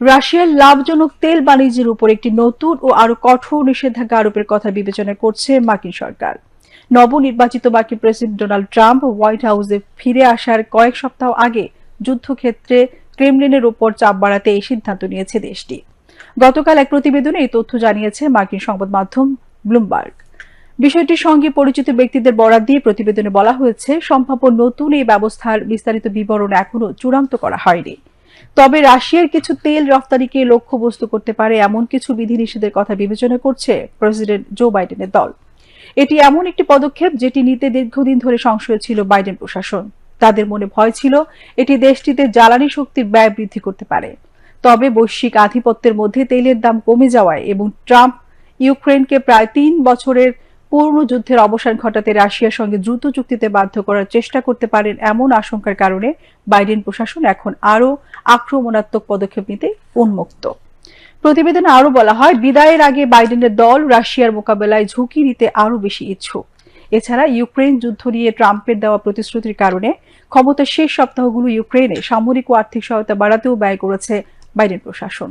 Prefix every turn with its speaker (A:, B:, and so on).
A: রাশিয়ার লাভজনক তেল বাণিজ্যের উপর একটি নতুন ও আরও কঠোর নিষেধাজ্ঞা আরোপের কথা বিবেচনা করছে মার্কিন সরকার। নবনির্বাচিত মার্কিন প্রেসিডেন্ট ডোনাল্ড ট্রাম্প হোয়াইট হাউসে ফিরে আসার কয়েক সপ্তাহ আগে যুদ্ধক্ষেত্রে ক্রেমলিনের উপর চাপ বাড়াতে এই সিদ্ধান্ত নিয়েছে দেশটি। গতকাল এক প্রতিবেদনে এই তথ্য জানিয়েছে মার্কিন সংবাদ মাধ্যম ব্লুমবার্গ। বিষয়টির সঙ্গে পরিচিত ব্যক্তিদের বরাত দিয়ে প্রতিবেদনে বলা হয়েছে, সম্ভাব্য নতুন এই ব্যবস্থার বিস্তারিত বিবরণ এখনও চূড়ান্ত করা হয়নি। তবে রাশিয়ার কিছু তেল রফতানিকে লক্ষ্যবস্তু করতে পারে এমন কিছু বিধিনিষেধের কথা বিবেচনা করছে প্রেসিডেন্ট জো বাইডেনের দল। এটি এমন একটি পদক্ষেপ যেটি নিতে দীর্ঘদিন ধরে সংশয় ছিল বাইডেন প্রশাসন। তাদের মনে ভয় ছিল এটি দেশটিতে জ্বালানি শক্তির ব্যয় বৃদ্ধি করতে পারে। তবে বৈশ্বিক আধিপত্যের মধ্যে তেলের দাম কমে যাওয়ায় এবং ট্রাম্প ইউক্রেনকে প্রায় তিন বছরের পূর্ণ যুদ্ধের অবসান ঘটাতে রাশিয়ার সঙ্গে দ্রুত চুক্তিতে বাধ্য করার চেষ্টা করতে পারেন এমন আশঙ্কার কারণে বাইডেন প্রশাসন এখন আরও আক্রমণাত্মক পদক্ষেপ নিতে উন্মুক্ত। প্রতিবেদনে আরও বলা হয়, বিদায়ের আগে বাইডেনের দল রাশিয়ার মোকাবেলায় ঝুঁকি নিতে আরও বেশি ইচ্ছুক। এছাড়া ইউক্রেন যুদ্ধ নিয়ে ট্রাম্পের দেওয়া প্রতিশ্রুতির কারণে ক্ষমতার শেষ সপ্তাহগুলো ইউক্রেনে সামরিক ও আর্থিক সহায়তা বাড়াতেও ব্যয় করেছে বাইডেন প্রশাসন।